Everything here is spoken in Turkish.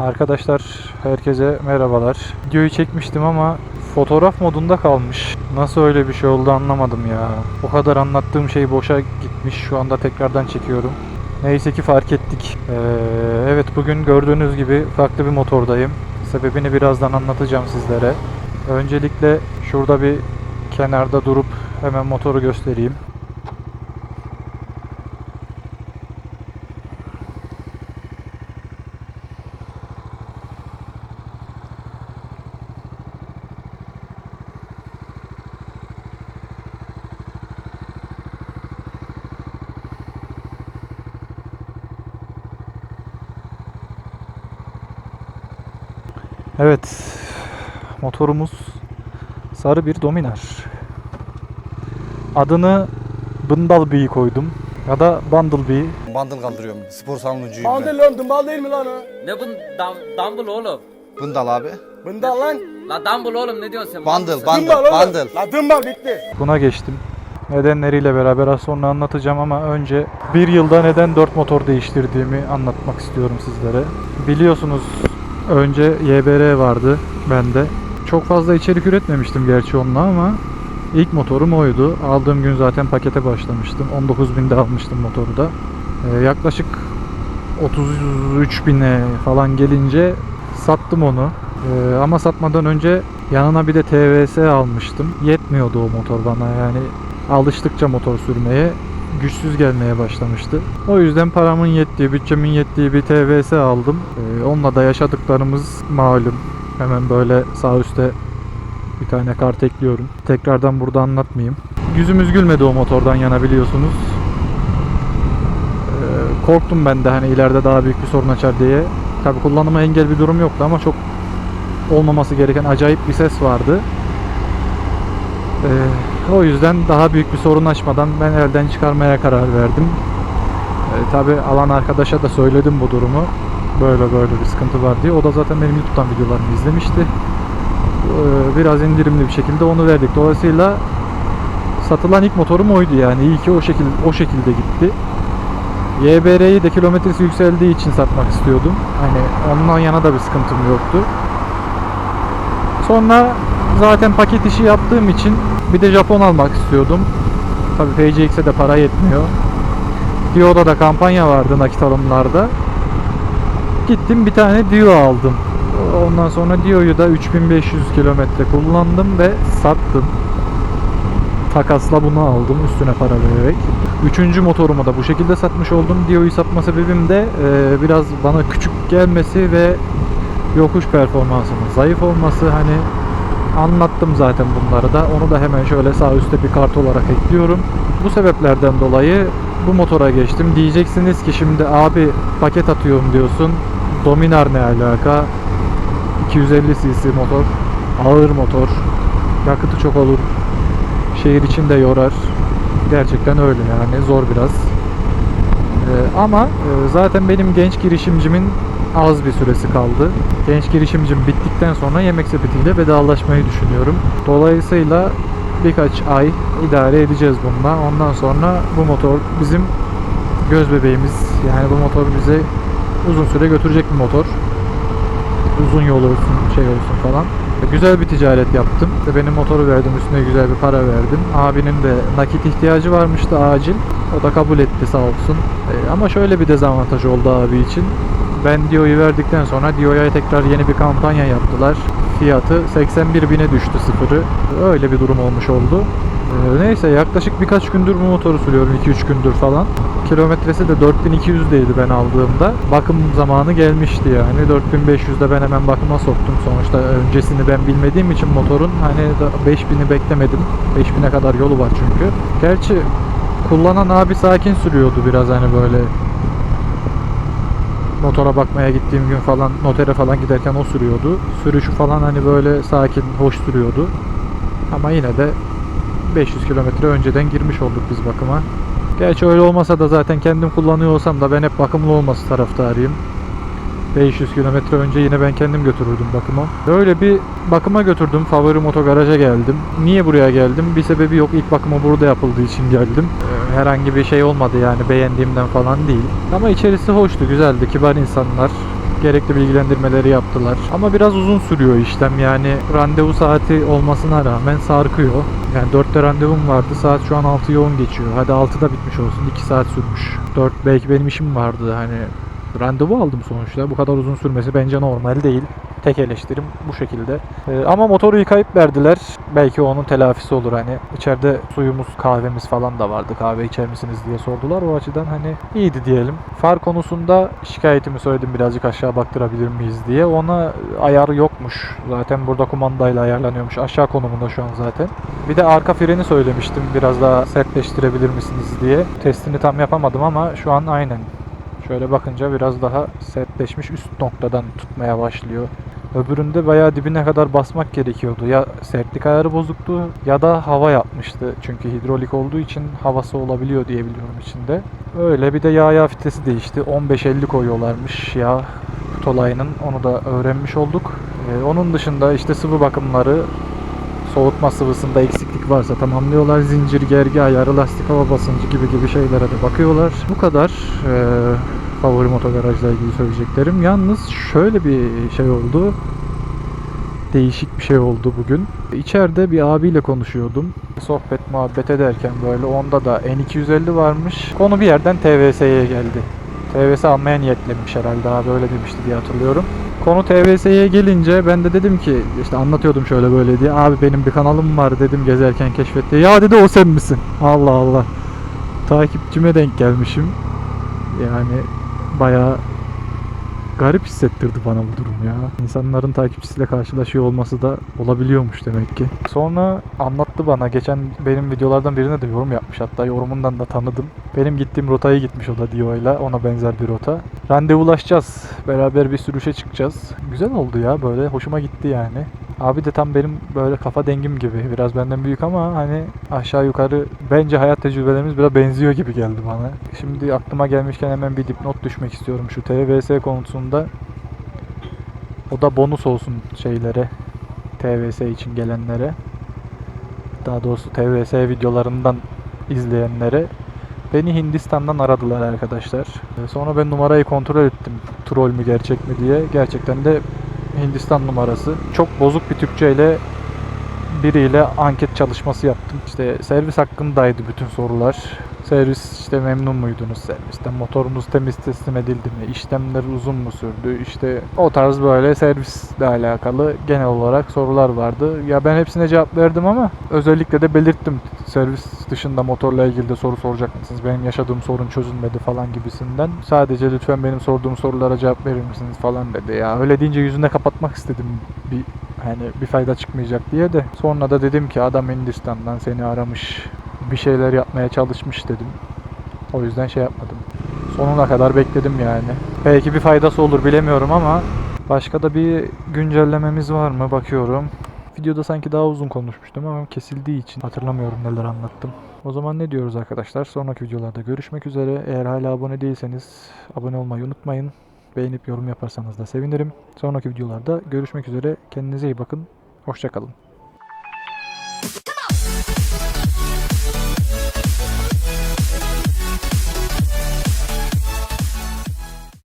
Arkadaşlar herkese merhabalar. Videoyu çekmiştim ama fotoğraf modunda kalmış. Nasıl öyle bir şey oldu anlamadım ya. O kadar anlattığım şey boşa gitmiş. Şu anda tekrardan çekiyorum. Neyse ki fark ettik. Ee, evet bugün gördüğünüz gibi farklı bir motordayım. Sebebini birazdan anlatacağım sizlere. Öncelikle şurada bir kenarda durup hemen motoru göstereyim. Evet. Motorumuz sarı bir Dominar. Adını Bundlebee koydum. Ya da Bundlebee. Bandıl kaldırıyorum. Spor değil ben. lan, dımbal değil mi lan o? Ne bu dam, dumble oğlum? Bundal abi. Bındal lan. La dumble oğlum ne diyorsun sen? Dımbal oğlum. bandıl. La dımbal bitti. Buna geçtim. Nedenleriyle beraber az sonra anlatacağım ama önce bir yılda neden 4 motor değiştirdiğimi anlatmak istiyorum sizlere. Biliyorsunuz önce YBR vardı bende. Çok fazla içerik üretmemiştim gerçi onunla ama ilk motorum oydu. Aldığım gün zaten pakete başlamıştım. 19.000'de almıştım motoru da. Ee, yaklaşık 33 bine falan gelince sattım onu. Ee, ama satmadan önce yanına bir de TVS almıştım. Yetmiyordu o motor bana yani alıştıkça motor sürmeye güçsüz gelmeye başlamıştı. O yüzden paramın yettiği, bütçemin yettiği bir TVS aldım. Ee, onunla da yaşadıklarımız malum. Hemen böyle sağ üstte bir tane kart ekliyorum. Tekrardan burada anlatmayayım. Yüzümüz gülmedi o motordan yana biliyorsunuz. Ee, korktum ben de hani ileride daha büyük bir sorun açar diye. Tabi kullanıma engel bir durum yoktu ama çok olmaması gereken acayip bir ses vardı. Ee, o yüzden daha büyük bir sorun açmadan ben elden çıkarmaya karar verdim. Ee, Tabi alan arkadaşa da söyledim bu durumu. Böyle böyle bir sıkıntı var diye. O da zaten benim YouTube'dan videolarımı izlemişti. Ee, biraz indirimli bir şekilde onu verdik. Dolayısıyla satılan ilk motorum oydu yani. İyi ki o şekilde o şekilde gitti. YBR'yi de kilometresi yükseldiği için satmak istiyordum. Hani ondan yana da bir sıkıntım yoktu. Sonra zaten paket işi yaptığım için bir de Japon almak istiyordum. Tabii PCX'e de para yetmiyor. Dio'da da kampanya vardı nakit alımlarda. Gittim bir tane Dio aldım. Ondan sonra Dio'yu da 3500 kilometre kullandım ve sattım. Takasla bunu aldım üstüne para vererek. Üçüncü motorumu da bu şekilde satmış oldum. Dio'yu satma sebebim de e, biraz bana küçük gelmesi ve yokuş performansının zayıf olması hani anlattım zaten bunları da. Onu da hemen şöyle sağ üstte bir kart olarak ekliyorum. Bu sebeplerden dolayı bu motora geçtim. Diyeceksiniz ki şimdi abi paket atıyorum diyorsun. Dominar ne alaka? 250 cc motor, ağır motor, yakıtı çok olur, şehir içinde yorar. Gerçekten öyle yani zor biraz. Ee, ama e, zaten benim genç girişimcimin az bir süresi kaldı. Genç girişimcim bittikten sonra yemek sepetiyle vedalaşmayı düşünüyorum. Dolayısıyla birkaç ay idare edeceğiz bununla. Ondan sonra bu motor bizim göz bebeğimiz. Yani bu motor bize uzun süre götürecek bir motor. Uzun yol olsun, şey olsun falan. Güzel bir ticaret yaptım. İşte benim motoru verdim, üstüne güzel bir para verdim. Abinin de nakit ihtiyacı varmıştı acil. O da kabul etti sağ olsun. Ee, ama şöyle bir dezavantaj oldu abi için. Ben Dio'yu verdikten sonra Dio'ya tekrar yeni bir kampanya yaptılar. Fiyatı 81 bine düştü sıfırı. Öyle bir durum olmuş oldu. Ee, neyse yaklaşık birkaç gündür bu motoru sürüyorum. 2-3 gündür falan. Kilometresi de 4200'deydi ben aldığımda. Bakım zamanı gelmişti yani. 4500'de ben hemen bakıma soktum. Sonuçta öncesini ben bilmediğim için motorun hani da 5000'i beklemedim. 5000'e kadar yolu var çünkü. Gerçi kullanan abi sakin sürüyordu biraz hani böyle motora bakmaya gittiğim gün falan notere falan giderken o sürüyordu. Sürüşü falan hani böyle sakin, hoş sürüyordu. Ama yine de 500 kilometre önceden girmiş olduk biz bakıma. Gerçi öyle olmasa da zaten kendim kullanıyor olsam da ben hep bakımlı olması taraftarıyım. 500 kilometre önce yine ben kendim götürürdüm bakıma. Böyle bir bakıma götürdüm. Favori motogaraja geldim. Niye buraya geldim? Bir sebebi yok. İlk bakımı burada yapıldığı için geldim. Ee, Herhangi bir şey olmadı yani beğendiğimden falan değil. Ama içerisi hoştu, güzeldi. Kibar insanlar. Gerekli bilgilendirmeleri yaptılar. Ama biraz uzun sürüyor işlem yani randevu saati olmasına rağmen sarkıyor. Yani 4'te randevum vardı saat şu an 6 yoğun geçiyor. Hadi 6'da bitmiş olsun 2 saat sürmüş. 4 belki benim işim vardı hani randevu aldım sonuçta. Bu kadar uzun sürmesi bence normal değil. Tek eleştirim bu şekilde. Ee, ama motoru yıkayıp verdiler. Belki onun telafisi olur hani. İçeride suyumuz, kahvemiz falan da vardı. Kahve içer misiniz diye sordular. O açıdan hani iyiydi diyelim. Far konusunda şikayetimi söyledim birazcık aşağı baktırabilir miyiz diye. Ona ayarı yokmuş. Zaten burada kumandayla ayarlanıyormuş. Aşağı konumunda şu an zaten. Bir de arka freni söylemiştim biraz daha sertleştirebilir misiniz diye. Testini tam yapamadım ama şu an aynen Şöyle bakınca biraz daha sertleşmiş üst noktadan tutmaya başlıyor. Öbüründe bayağı dibine kadar basmak gerekiyordu. Ya sertlik ayarı bozuktu ya da hava yapmıştı. Çünkü hidrolik olduğu için havası olabiliyor diye biliyorum içinde. Öyle bir de yağ yağ filtresi değişti. 15-50 koyuyorlarmış yağ olayının. Onu da öğrenmiş olduk. Ee, onun dışında işte sıvı bakımları soğutma sıvısında eksiklik varsa tamamlıyorlar. Zincir, gergi ayarı, lastik hava basıncı gibi gibi şeylere de bakıyorlar. Bu kadar eee favori motogarajla ilgili söyleyeceklerim. Yalnız şöyle bir şey oldu. Değişik bir şey oldu bugün. İçeride bir abiyle konuşuyordum. Sohbet muhabbet ederken böyle onda da N250 varmış. Konu bir yerden TVS'ye geldi. TVS almaya niyetlenmiş herhalde abi öyle demişti diye hatırlıyorum. Konu TVS'ye gelince ben de dedim ki işte anlatıyordum şöyle böyle diye. Abi benim bir kanalım var dedim gezerken keşfetti. Ya dedi o sen misin? Allah Allah. Takipçime denk gelmişim. Yani bayağı garip hissettirdi bana bu durum ya. İnsanların takipçisiyle karşılaşıyor olması da olabiliyormuş demek ki. Sonra anlattı bana. Geçen benim videolardan birine de yorum yapmış hatta. Yorumundan da tanıdım. Benim gittiğim rotayı gitmiş o da Dio'yla. Ona benzer bir rota. Randevulaşacağız. Beraber bir sürüşe çıkacağız. Güzel oldu ya böyle. Hoşuma gitti yani. Abi de tam benim böyle kafa dengim gibi. Biraz benden büyük ama hani aşağı yukarı bence hayat tecrübelerimiz biraz benziyor gibi geldi bana. Şimdi aklıma gelmişken hemen bir dipnot düşmek istiyorum şu TVS konusunda. O da bonus olsun şeylere. TVS için gelenlere. Daha doğrusu TVS videolarından izleyenlere. Beni Hindistan'dan aradılar arkadaşlar. Sonra ben numarayı kontrol ettim. Troll mü gerçek mi diye. Gerçekten de Hindistan numarası. Çok bozuk bir Türkçe ile biriyle anket çalışması yaptım. İşte servis hakkındaydı bütün sorular. Servis işte memnun muydunuz servisten? Motorunuz temiz teslim edildi mi? İşlemler uzun mu sürdü? İşte o tarz böyle servisle alakalı genel olarak sorular vardı. Ya ben hepsine cevap verdim ama özellikle de belirttim. Servis dışında motorla ilgili de soru soracak mısınız? Benim yaşadığım sorun çözülmedi falan gibisinden. Sadece lütfen benim sorduğum sorulara cevap verir misiniz falan dedi. Ya öyle deyince yüzüne kapatmak istedim bir hani bir fayda çıkmayacak diye de. Sonra da dedim ki adam Hindistan'dan seni aramış. Bir şeyler yapmaya çalışmış dedim. O yüzden şey yapmadım. Sonuna kadar bekledim yani. Belki bir faydası olur bilemiyorum ama başka da bir güncellememiz var mı bakıyorum. Videoda sanki daha uzun konuşmuştum ama kesildiği için hatırlamıyorum neler anlattım. O zaman ne diyoruz arkadaşlar? Sonraki videolarda görüşmek üzere. Eğer hala abone değilseniz abone olmayı unutmayın. Beğenip yorum yaparsanız da sevinirim. Sonraki videolarda görüşmek üzere. Kendinize iyi bakın. Hoşçakalın.